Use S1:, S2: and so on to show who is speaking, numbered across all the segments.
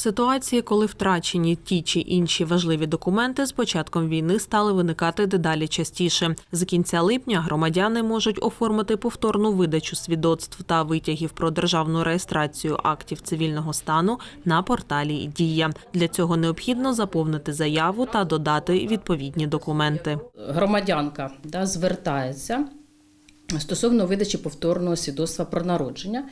S1: Ситуації, коли втрачені ті чи інші важливі документи, з початком війни стали виникати дедалі частіше. З кінця липня громадяни можуть оформити повторну видачу свідоцтв та витягів про державну реєстрацію актів цивільного стану на порталі Дія. Для цього необхідно заповнити заяву та додати відповідні документи.
S2: громадянка да, звертається стосовно видачі повторного свідоцтва про народження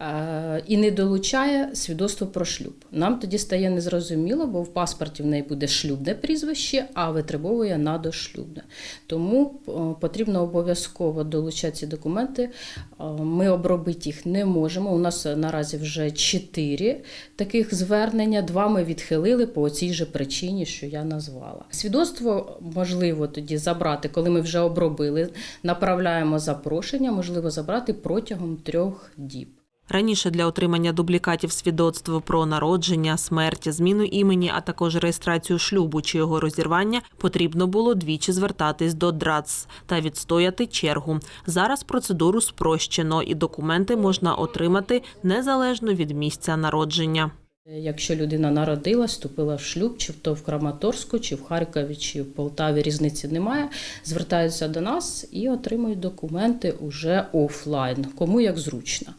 S2: е, і не долучає свідоцтво про шлюб. Нам тоді стає незрозуміло, бо в паспорті в неї буде шлюбне прізвище, а витребовує надошлюбне. Тому е, потрібно обов'язково долучати ці документи. Е, Ми обробити їх не можемо. У нас наразі вже чотири таких звернення. Два ми відхилили по цій же причині, що я назвала. Свідоцтво можливо тоді забрати, коли ми вже обробили, направляємо запрошення, можливо забрати протягом трьох діб.
S1: Раніше для отримання дублікатів свідоцтв про народження, смерть, зміну імені, а також реєстрацію шлюбу чи його розірвання потрібно було двічі звертатись до ДРАЦ та відстояти чергу. Зараз процедуру спрощено і документи можна отримати незалежно від місця народження.
S2: Якщо людина народилась, вступила в шлюб, чи то в Краматорську, чи в Харкові, чи в Полтаві різниці немає. Звертаються до нас і отримують документи уже офлайн, кому як зручно.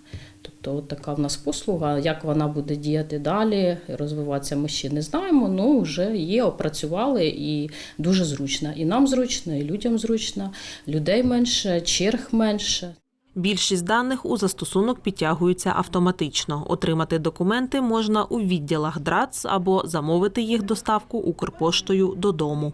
S2: Тобто, от така в нас послуга. Як вона буде діяти далі, розвиватися, ми ще не знаємо. Ну вже є, опрацювали і дуже зручно. І нам зручно, і людям зручно, людей менше, черг менше.
S1: Більшість даних у застосунок підтягуються автоматично. Отримати документи можна у відділах ДРАЦ або замовити їх доставку Укрпоштою додому.